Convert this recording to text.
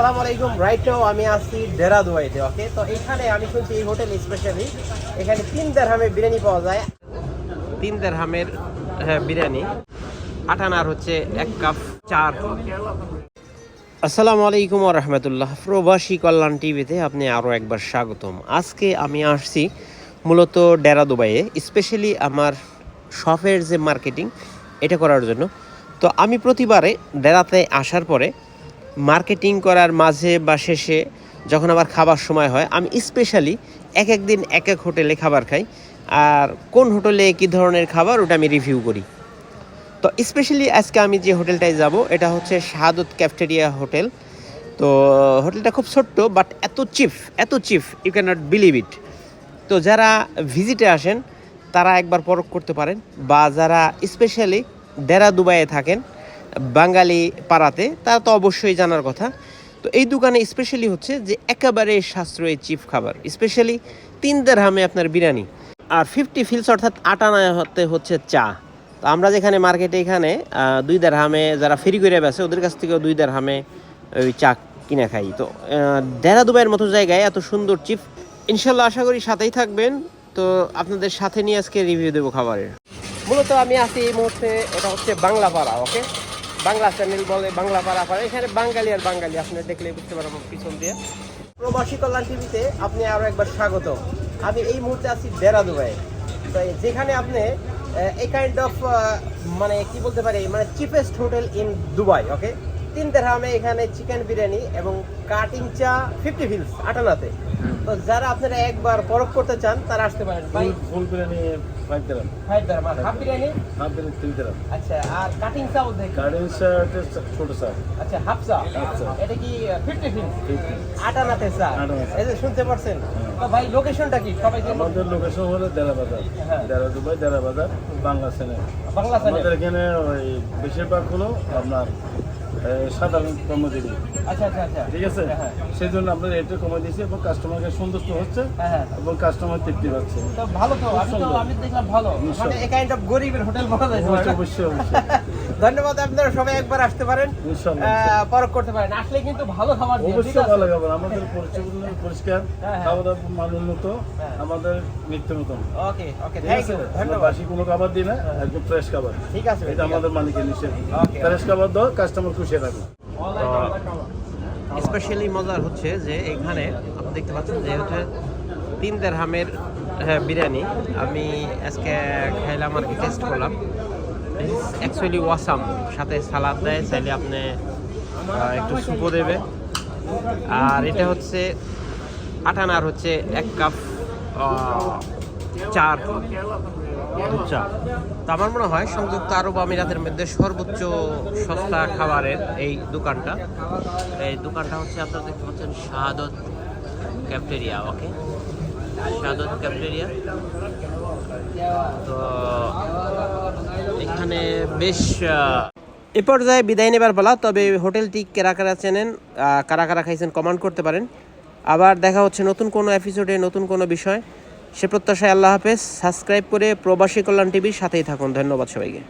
আসসালামু আলাইকুম। রাইট আমি আছি দেরাদুয়াইতে ওকে তো এখানে আমি শুনছি এই হোটেল স্পেশালি এখানে তিন দেড়হামে বিরিয়ানি পাওয়া যায়। তিন দেড়হামের হ্যাঁ বিরিয়ানি। আটানার হচ্ছে এক কাপ চার। আসসালামু আলাইকুম রহমতুল্লাহ। প্রবাসী কল্যাণ টিভিতে আপনি আরও একবার স্বাগতম। আজকে আমি আসছি মূলত ডেরা দুবাইয়ে স্পেশালি আমার শপের যে মার্কেটিং এটা করার জন্য। তো আমি প্রতিবারে ডেরাতে আসার পরে মার্কেটিং করার মাঝে বা শেষে যখন আমার খাবার সময় হয়, আমি স্পেশালি এক এক দিন এক এক হোটেলে খাবার খাই। আর কোন হোটেলে কী ধরনের খাবার ওটা আমি রিভিউ করি। তো স্পেশালি আজকে আমি যে হোটেলটায় যাব, এটা হচ্ছে শাহাদত ক্যাফটেরিয়া হোটেল। তো হোটেলটা খুব ছোট্ট বাট এত চিফ এত cheap you can not believe it তো যারা ভিজিটে আসেন, তারা একবার পরখ করতে পারেন। বা যারা স্পেশালি ডেরা দুবাইয়ে থাকেন বাঙালি পাড়াতে তারা তো অবশ্যই জানার কথা। তো এই দোকানে স্পেশালি হচ্ছে যে একেবারে সাশ্রয়ী চিফ খাবার স্পেশালি তিন দেড়হামে আপনার বিরিয়ানি। আর ফিফটি ফিলস অর্থাৎ আটানায় হতে হচ্ছে চা। তো আমরা যেখানে মার্কেটে এখানে দুই দেড়হামে যারা ফেরি করে বেছে ওদের কাছ থেকেও দুই দেড়হামে ওই চা কিনে খাই। তো আহ, দুবাইয়ের মতো জায়গায় এত সুন্দর চিফ ইনশাল্লাহ আশা করি সাথেই থাকবেন। তো আপনাদের সাথে নিয়ে আজকে রিভিউ দেবো খাবারের। মূলত আমি আছি এই মুহূর্তে এটা হচ্ছে বাংলা পাড়া ওকে বাংলা চ্যানেল বলে, বাংলা পাড়া পাড়া এখানে বাঙালি আর বাঙালি আপনার দেখলে বুঝতে পারবেন পিছন দিয়ে। প্রবাসী কল্যাণ টিভিতে আপনি আরও একবার স্বাগত। আমি এই মুহূর্তে আছি দেরা দুবাই যেখানে আপনি এই কাইন্ড অফ মানে কি বলতে পারি মানে cheapest hotel in Dubai okay তিন দেড়হামে এখানে চিকেন বিরিয়ানি এবং কাটিং চা ফিফটি ফিলস আটানাতে। তো যারা আপনারা একবার পরখ করতে চান তারা আসতে পারেন। ফুল বিরিয়ানি ফাইভ দিলাম ফাইভ দেড়হাম আর হাফ বিরিয়ানি? হাফ বিরিয়ানি তিন দিলাম আচ্ছা আর কাটিং চা বলতে কি? গার্ডেন শার্টের ছোট স্যার আচ্ছা হাফ চা? চা। এটা কি ফিফটি ফিলস আটানাতে চা। এই যে শুনতে পারছেন হ্যাঁ। তো ভাই লোকেশনটা কি? সবাই? আমাদের লোকেশন হলো দেরা বাজার। হ্যাঁ। দেরা দুবাই দেরা বাজার বাংলা চ্যানেল বাংলা চ্যানেল আমাদের এখানে ওই বেশিরভাগ হলো আপনার সাধারণ কর্মজীবী। আচ্ছা আচ্ছা আচ্ছা। ঠিক আছে। সেই জন্য আমরা রেটটা কমে দিয়েছি এবং কাস্টমারকে সন্তুষ্ট হচ্ছে হ্যাঁ হ্যাঁ। এবং কাস্টমার তৃপ্তি পাচ্ছে। ভালো তো আমি তো সুন্দর। আমি দেখলাম ভালো। মানে এই কাইন্ড অফ গরিবের হোটেল বলা যায় অবশ্যই অবশ্যই অবশ্যই। ধন্যবাদ আপনারা সবাই একবার আসতে পারেন। পরখ করতে পারেন। আসলে কিন্তু ভালো খাবার অবশ্যই ভালো খাবার। আমাদের পরিষ্কার পরিষ্কার হ্যাঁ। খাওয়া দাওয়া মান উন্নত। আমাদের নিত্য নতুন। ওকে ওকে থ্যাংক ইউ ধন্যবাদ। বাসি কোনো খাবার দিই না একদম ফ্রেশ খাবার। ঠিক আছে। এটা আমাদের মালিকের নিষেধ। ফ্রেশ খাবার দাও কাস্টমার খুশি থাকবে। স্পেশালি মজার হচ্ছে যে এখানে আপনি দেখতে পাচ্ছেন যে হচ্ছে তিন দেড়হামের হ্যাঁ, বিরিয়ানি। আমি আজকে খাইলাম আর কি টেস্ট করলাম। অ্যাকচুয়ালি ওয়াসাম সাথে সালাদ দেয় চাইলে আপনি একটু সুপো দেবে। আর এটা হচ্ছে আটানার হচ্ছে এক কাপ চার চা তো আমার মনে হয় সংযুক্ত আরব আমিরাতের মধ্যে সর্বোচ্চ সস্তা খাবারের এই দোকানটা। এই দোকানটা হচ্ছে আপনারা দেখতে পাচ্ছেন শাহাদত ক্যাফটেরিয়া, ওকে? শাহাদত ক্যাফটেরিয়া। তো এখানে বেশ এ পর্যায়ে বিদায় নেবার বলা তবে হোটেলটি কারা কারা চেনেন কারা কারা খাইছেন কমান্ড করতে পারেন। আবার দেখা হচ্ছে নতুন কোনো এপিসোডে নতুন কোনো বিষয়। সে প্রত্যাশায় আল্লাহ হাফেজ। সাবস্ক্রাইব করে প্রবাসী কল্যাণ টিভির সাথেই থাকুন। ধন্যবাদ সবাইকে।